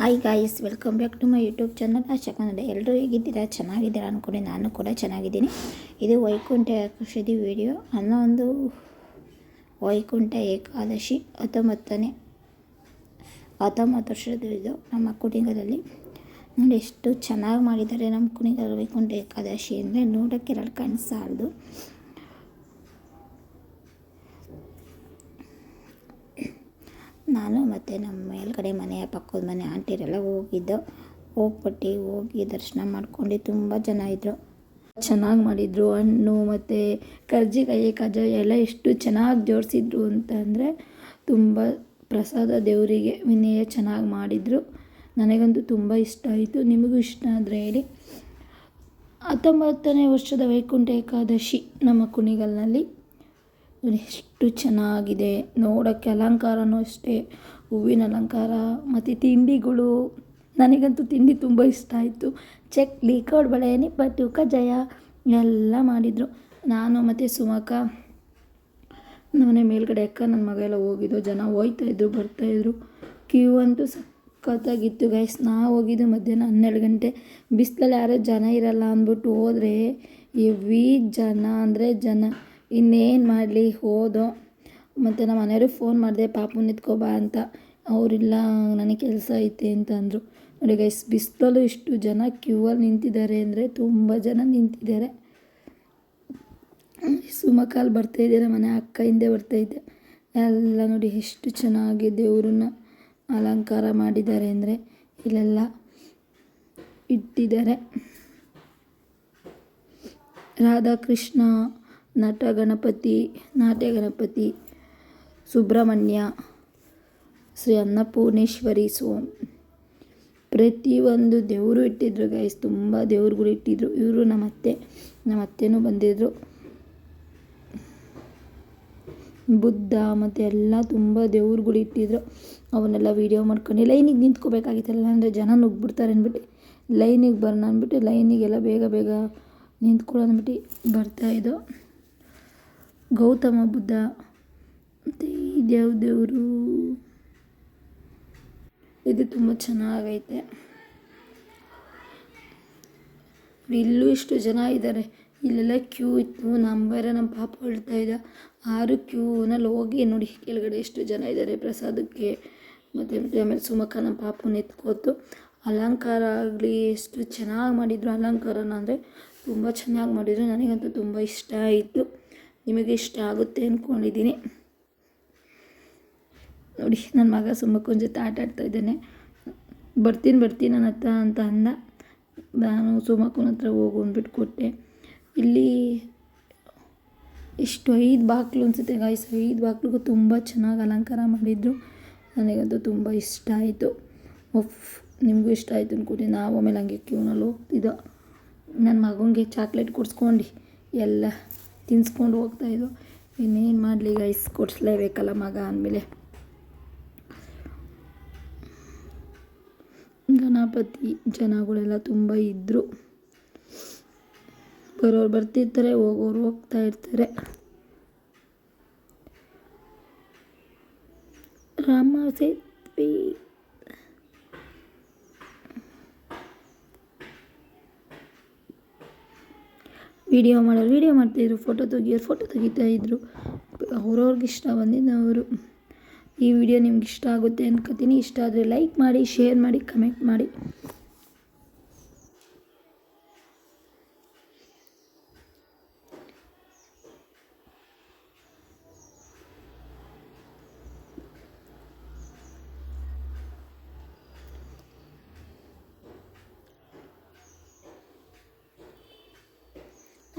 Hi guys welcome back to my YouTube channel Asha Kannada ಎಲ್ಲರೂ ಹೇಗಿದ್ದೀರಾ? ಚೆನ್ನಾಗಿದ್ದೀರಾ ಅಂದ್ಕೊಂಡು ನಾನು ಕೂಡ ಚೆನ್ನಾಗಿದ್ದೀನಿ. ಇದು ವೈಕುಂಠ ಏಕಾದಶಿ ವಿಡಿಯೋ. ಹನ್ನೊಂದು ವೈಕುಂಠ ಏಕಾದಶಿ ಹತ್ತೊಂಬತ್ತನೇ, ಹತ್ತೊಂಬತ್ತು ವರ್ಷದ ಇದು ನಮ್ಮ ಕುಣಿಗಲಲ್ಲಿ. ನೋಡಿ, ಎಷ್ಟು ಚೆನ್ನಾಗಿ ಮಾಡಿದ್ದಾರೆ ನಮ್ಮ ಕುಣಿಗಲ್ ವೈಕುಂಠ ಏಕಾದಶಿ ಅಂದರೆ ನೋಡೋಕ್ಕೆ ಎರಡು ಕಣ್ಣು ನಾನು ಮತ್ತು ನಮ್ಮ ಮೇಲ್ಗಡೆ ಮನೆಯ ಪಕ್ಕದ ಮನೆ ಆಂಟಿರೆಲ್ಲ ಹೋಗಿದ್ದು, ಹೋಗ್ಬಿಟ್ಟು ಹೋಗಿ ದರ್ಶನ ಮಾಡ್ಕೊಂಡು ತುಂಬ ಜನ ಇದ್ದರು ಚೆನ್ನಾಗಿ ಮಾಡಿದರು, ಹಣ್ಣು ಮತ್ತು ಕರ್ಜಿಕಾಯಿ, ಕಜ್ಜಾಯ ಎಲ್ಲ ಎಷ್ಟು ಚೆನ್ನಾಗಿ ಜೋಡಿಸಿದ್ರು ಅಂತಂದರೆ ತುಂಬ ಪ್ರಸಾದ ದೇವರಿಗೆ ವಿನಯ ಚೆನ್ನಾಗಿ ಮಾಡಿದರು. ನನಗಂತೂ ತುಂಬ ಇಷ್ಟ ಆಯಿತು. ನಿಮಗೂ ಇಷ್ಟ ಆದರೆ ಹೇಳಿ. ಹತ್ತೊಂಬತ್ತನೇ ವರ್ಷದ ವೈಕುಂಠ ಏಕಾದಶಿ ನಮ್ಮ ಕುಣಿಗಲ್ನಲ್ಲಿ. ಎಷ್ಟು ಚೆನ್ನಾಗಿದೆ. ನೋಡೋಕ್ಕೆ ಅಲಂಕಾರನೂ ಅಷ್ಟೇ. ಹೂವಿನ ಅಲಂಕಾರ, ಮತ್ತು ತಿಂಡಿಗಳು. ನನಗಂತೂ ತಿಂಡಿ ತುಂಬ ಇಷ್ಟ ಆಯಿತು. ಚಕ್ಲಿ ಕೋಡ್ಬಳೆ ನಿಪ್ಪಟ್ಟು, ಕಜ್ಜಾಯ ಎಲ್ಲ ಮಾಡಿದರು. ನಾನು ಮತ್ತು ಸುಮಕ ನಮ್ಮನೆ ಮೇಲ್ಗಡೆ ಅಕ್ಕ, ನನ್ನ ಮಗ ಎಲ್ಲ ಹೋಗಿದ್ದು ಜನ ಹೋಯ್ತಾಯಿದ್ರು ಬರ್ತಾಯಿದ್ರು ಕ್ಯೂ ಅಂತೂ ಸಖತ್ತಾಗಿತ್ತು ಗೈಸ್ ನಾ ಹೋಗಿದ್ದು ಮಧ್ಯಾಹ್ನ ಹನ್ನೆರಡು ಗಂಟೆ. ಬಿಸಿಲಲ್ಲಿ ಯಾರೋ ಜನ ಇರಲ್ಲ ಅಂದ್ಬಿಟ್ಟು ಹೋದರೆ ಎವಿ ಜನ ಅಂದರೆ ಜನ. ಇನ್ನೇನು ಮಾಡಲಿ? ಹೋದೋ. ಮತ್ತು ನಮ್ಮ ಮನೆಯವ್ರಿಗೆ ಫೋನ್ ಮಾಡಿದೆ, ಪಾಪು ಬಾ ಅಂತ. ಅವರಿಲ್ಲ, ನನಗೆ ಕೆಲಸ ಐತೆ ಅಂತ ಅಂದರು. ನೋಡಿ ಗೈಸ್ ಬಿಸಿಲಲ್ಲೂ ಇಷ್ಟು ಜನ ಕ್ಯೂವಲ್ಲಿ ನಿಂತಿದ್ದಾರೆ ಅಂದರೆ ತುಂಬ ಜನ ನಿಂತಿದ್ದಾರೆ. ಸುಮಕಾಲ್ ಬರ್ತಾಯಿದ್ದಾರೆ ಮನೆ ಅಕ್ಕ ಹಿಂದೆ ಬರ್ತಾಯಿದ್ದೆ ಎಲ್ಲ ನೋಡಿ ಎಷ್ಟು ಚೆನ್ನಾಗಿ ದೇವ್ರನ್ನ ಅಲಂಕಾರ ಮಾಡಿದ್ದಾರೆ ಅಂದರೆ ಇಲ್ಲೆಲ್ಲ ಇಟ್ಟಿದ್ದಾರೆ. ರಾಧಾಕೃಷ್ಣ ನಟ ಗಣಪತಿ, ನಾಟ್ಯ ಗಣಪತಿ, ಸುಬ್ರಹ್ಮಣ್ಯ, ಶ್ರೀ ಅನ್ನಪೂರ್ಣೇಶ್ವರಿ ಸೋಮ್. ಪ್ರತಿಯೊಂದು ದೇವರು ಇಟ್ಟಿದ್ರು ಗೈಸ್ ತುಂಬ ದೇವ್ರುಗಳು ಇಟ್ಟಿದ್ರು. ಇವರು ನಮ್ಮ ಅತ್ತೆ, ನಮ್ಮ ಅತ್ತೆನೂ ಬಂದಿದ್ದರು ಬುದ್ಧ ಮತ್ತು ಎಲ್ಲ ತುಂಬ ದೇವ್ರುಗಳು ಇಟ್ಟಿದ್ರು. ಅವನ್ನೆಲ್ಲ ವೀಡಿಯೋ ಮಾಡ್ಕೊಂಡು, ಲೈನಿಗೆ ನಿಂತ್ಕೋಬೇಕಾಗಿತ್ತಲ್ಲ ಅಂದರೆ ಜನ ನುಗ್ಬಿಡ್ತಾರೆ ಅಂದ್ಬಿಟ್ಟು, ಲೈನಿಗೆ ಬರೋಣ ಅಂದ್ಬಿಟ್ಟು, ಲೈನಿಗೆಲ್ಲ ಬೇಗ ಬೇಗ ನಿಂತ್ಕೊಳ್ಳೋ ಅಂದ್ಬಿಟ್ಟು ಬರ್ತಾಯಿದ್ದೋ ಗೌತಮ ಬುದ್ಧ, ಮತ್ತು ಇದ್ಯಾವ ದೇವರು. ಇದು ತುಂಬ ಚೆನ್ನಾಗೈತೆ. ಇಲ್ಲೂ ಇಷ್ಟು ಜನ ಇದ್ದಾರೆ ಇಲ್ಲೆಲ್ಲ ಕ್ಯೂ ಇತ್ತು. ನಂಬರ ನಮ್ಮ ಪಾಪ ಹೇಳ್ತಾ ಇದ್ದ. ಆರು ಕ್ಯೂನಲ್ಲಿ ಹೋಗಿ ನೋಡಿ ಕೆಳಗಡೆ ಎಷ್ಟು ಜನ ಇದ್ದಾರೆ ಪ್ರಸಾದಕ್ಕೆ. ಮತ್ತು ಆಮೇಲೆ ಸುಮಕ ನಮ್ಮ ಪಾಪನ ಎತ್ಕೋತು ಅಲಂಕಾರ ಆಗಲಿ, ಎಷ್ಟು ಚೆನ್ನಾಗಿ ಮಾಡಿದರು ಅಲಂಕಾರನ ಅಂದರೆ ತುಂಬ ಚೆನ್ನಾಗಿ ಮಾಡಿದರು. ನನಗಂತೂ ತುಂಬ ಇಷ್ಟ ಆಯಿತು. ನಿಮಗೆ ಇಷ್ಟ ಆಗುತ್ತೆ ಅಂದ್ಕೊಂಡಿದ್ದೀನಿ ನೋಡಿ ನನ್ನ ಮಗ ಸುಮ್ಮಕ್ಕನ ಜೊತೆ ಆಟ ಆಡ್ತಾ ಇದ್ದಾನೆ. ಬರ್ತೀನಿ ಬರ್ತೀನಿ ನನ್ನ ಹತ್ರ ಅಂತ ಅಂದ. ನಾನು ಸುಮಕ್ಕನ ಹತ್ರ ಹೋಗು ಅಂದ್ಬಿಟ್ಟು ಕೊಟ್ಟೆ ಇಲ್ಲಿ ಇಷ್ಟು ಐದು ಬಾಗಿಲು ಅನಿಸುತ್ತೆ ಗಾಯ್ಸ್ ಐದು ಬಾಗಿಲಿಗೂ ತುಂಬ ಚೆನ್ನಾಗಿ ಅಲಂಕಾರ ಮಾಡಿದರು. ನನಗಂತೂ ತುಂಬ ಇಷ್ಟ ಆಯಿತು. ಒಫ್ ನಿಮಗೂ ಇಷ್ಟ ಆಯಿತು ಅಂದ್ಕೊಂಡು ನಾವು ಆಮೇಲೆ ಹಂಗೆ ಕ್ಯೂನಲ್ಲಿ ಹೋಗ್ತಿದ್ದೋ. ನನ್ನ ಮಗನಿಗೆ ಚಾಕ್ಲೇಟ್ ಕೊಡಿಸ್ಕೊಂಡು. ಎಲ್ಲ. ತಿನ್ಸ್ಕೊಂಡು ಹೋಗ್ತಾಯಿದ್ದೋ ಇನ್ನೇನು ಮಾಡಲಿ ಐಸ್ ಕೊಡಿಸ್ಲೇಬೇಕಲ್ಲ ಮಗ ಅಂದಮೇಲೆ. ಗಣಪತಿ ಜನಗಳೆಲ್ಲ ತುಂಬ ಇದ್ದರು ಬರೋರು ಬರ್ತಿರ್ತಾರೆ, ಹೋಗೋರು ಹೋಗ್ತಾ ಇರ್ತಾರೆ. ರಾಮ ಸೇತುವೆ. ವಿಡಿಯೋ ಮಾಡೋರು, ವಿಡಿಯೋ ಮಾಡ್ತಾಯಿದ್ರು ಫೋಟೋ ತೆಗಿಯೋರು, ಫೋಟೋ ತೆಗಿತಾ ಇದ್ರು. ಅವ್ರವ್ರಿಗೆ ಇಷ್ಟ ಬಂದಿದ್ದವರು ಈ ವಿಡಿಯೋ ನಿಮ್ಗೆ ಇಷ್ಟ ಆಗುತ್ತೆ ಅನ್ಕೋತೀನಿ. ಇಷ್ಟ ಆದರೆ ಲೈಕ್ ಮಾಡಿ ಶೇರ್ ಮಾಡಿ ಕಮೆಂಟ್ ಮಾಡಿ.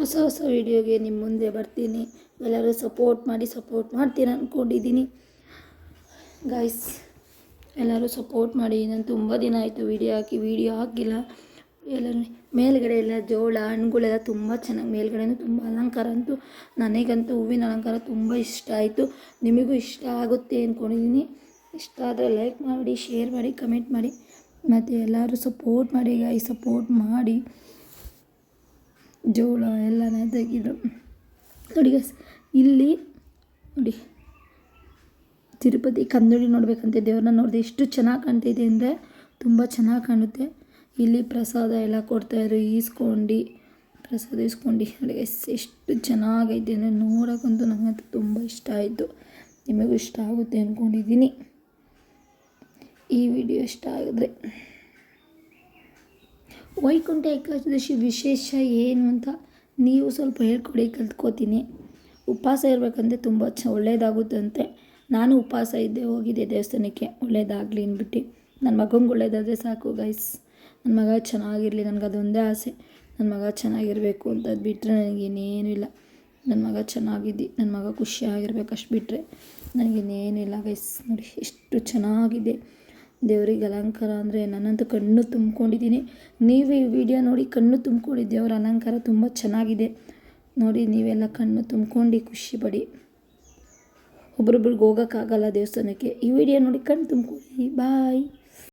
ಹೊಸ ಹೊಸ ವೀಡಿಯೋಗೆ ನಿಮ್ಮ ಮುಂದೆ ಬರ್ತೀನಿ. ಎಲ್ಲರೂ ಸಪೋರ್ಟ್ ಮಾಡಿ ಸಪೋರ್ಟ್ ಮಾಡ್ತೀನಿ ಅಂದ್ಕೊಂಡಿದ್ದೀನಿ ಗಾಯ್ಸ್ ಎಲ್ಲರೂ ಸಪೋರ್ಟ್ ಮಾಡಿ. ನಾನು ತುಂಬ ದಿನ ಆಯಿತು ವೀಡಿಯೋ ಹಾಕಿ ವೀಡಿಯೋ ಹಾಕಿಲ್ಲ. ಎಲ್ಲರೂ ಮೇಲ್ಗಡೆ ಎಲ್ಲ ಜೋಳ ಹಣ್ಣುಗಳೆಲ್ಲ ತುಂಬ ಚೆನ್ನಾಗಿ, ಮೇಲ್ಗಡೆನೂ ತುಂಬ ಅಲಂಕಾರ ಅಂತೂ ನನಗಂತೂ ಹೂವಿನ ಅಲಂಕಾರ ತುಂಬ ಇಷ್ಟ ಆಯಿತು. ನಿಮಗೂ ಇಷ್ಟ ಆಗುತ್ತೆ ಅಂದ್ಕೊಂಡಿದ್ದೀನಿ ಇಷ್ಟ ಆದರೆ ಲೈಕ್ ಮಾಡಿ ಶೇರ್ ಮಾಡಿ ಕಮೆಂಟ್ ಮಾಡಿ. ಮತ್ತು ಎಲ್ಲರೂ ಸಪೋರ್ಟ್ ಮಾಡಿ ಗಾಯ್ ಸಪೋರ್ಟ್ ಮಾಡಿ. ಜೋಳ ಎಲ್ಲನೇ ತೆಗೆದು. ನೋಡಿ ಗಸ್ ಇಲ್ಲಿ ನೋಡಿ, ತಿರುಪತಿ ಕನ್ನಡಿ ನೋಡಬೇಕಂತ ದೇವ್ರನ್ನ ನೋಡಿದೆ ಎಷ್ಟು ಚೆನ್ನಾಗಿ ಕಾಣ್ತಿದೆ ಅಂದರೆ ತುಂಬ ಚೆನ್ನಾಗಿ ಕಾಣುತ್ತೆ. ಇಲ್ಲಿ ಪ್ರಸಾದ ಎಲ್ಲ ಕೊಡ್ತಾಯಿದ್ರು ಈಸ್ಕೊಂಡು, ಪ್ರಸಾದ ನೋಡಿ ಎಸ್ ಎಷ್ಟು ಚೆನ್ನಾಗೈತೆ ಅಂದರೆ ನೋಡೋಕ್ಕಂತೂ ನನಗಂತೂ ತುಂಬ ಇಷ್ಟ ಆಯಿತು. ನಿಮಗೂ ಇಷ್ಟ ಆಗುತ್ತೆ ಅಂದ್ಕೊಂಡಿದ್ದೀನಿ ಈ ವಿಡಿಯೋ ಇಷ್ಟ ಆಗಿದ್ರೆ. ವೈಕುಂಠ ಏಕಾದಶಿ ವಿಶೇಷ ಏನು ಅಂತ ನೀವು ಸ್ವಲ್ಪ ಹೇಳ್ಕೊಡಿ, ಕಲ್ತ್ಕೋತೀನಿ. ಉಪವಾಸ ಇರಬೇಕಂದ್ರೆ ತುಂಬ ಚ ಒಳ್ಳೆಯದಾಗುತ್ತಂತೆ ನಾನು ಉಪವಾಸ ಇದ್ದೆ, ಹೋಗಿದ್ದೆ ದೇವಸ್ಥಾನಕ್ಕೆ. ಒಳ್ಳೇದಾಗಲಿ ಅಂದ್ಬಿಟ್ಟು. ನನ್ನ ಮಗಂಗೆ ಒಳ್ಳೇದಾದರೆ ಸಾಕು ಗೈಸ್ ನನ್ನ ಮಗ ಚೆನ್ನಾಗಿರಲಿ, ನನಗೆ ಅದೊಂದೇ ಆಸೆ. ನನ್ನ ಮಗ ಚೆನ್ನಾಗಿರಬೇಕು ಅಂತ ಅದು ಬಿಟ್ಟರೆ ನನಗೇನೇನೂ ಇಲ್ಲ. ನನ್ನ ಮಗ ಚೆನ್ನಾಗಿದ್ದಿ ನನ್ನ ಮಗ ಖುಷಿಯಾಗಿರ್ಬೇಕು ಅಷ್ಟು ಬಿಟ್ಟರೆ ನನಗೇನೇನಿಲ್ಲ ಗೈಸ್ ನೋಡಿ, ಎಷ್ಟು ಚೆನ್ನಾಗಿದೆ. ದೇವರಿಗೆ ಅಲಂಕಾರ ಅಂದರೆ ನನ್ನಂತೂ ಕಣ್ಣು ತುಂಬ್ಕೊಂಡಿದ್ದೀನಿ. ನೀವು ಈ ವಿಡಿಯೋ ನೋಡಿ ಕಣ್ಣು ತುಂಬ್ಕೊಳ್ಳಿ ದೇವರ ಅಲಂಕಾರ ತುಂಬ ಚೆನ್ನಾಗಿದೆ. ನೋಡಿ, ನೀವೆಲ್ಲ ಕಣ್ಣು ತುಂಬ್ಕೊಂಡು ಖುಷಿಪಡಿ ಒಬ್ರೊಬ್ರಿಗೆ ಹೋಗೋಕ್ಕಾಗಲ್ಲ ದೇವಸ್ಥಾನಕ್ಕೆ. ಈ ವಿಡಿಯೋ ನೋಡಿ ಕಣ್ಣು ತುಂಬ್ಕೊಳ್ಳಿ. ಬಾಯ್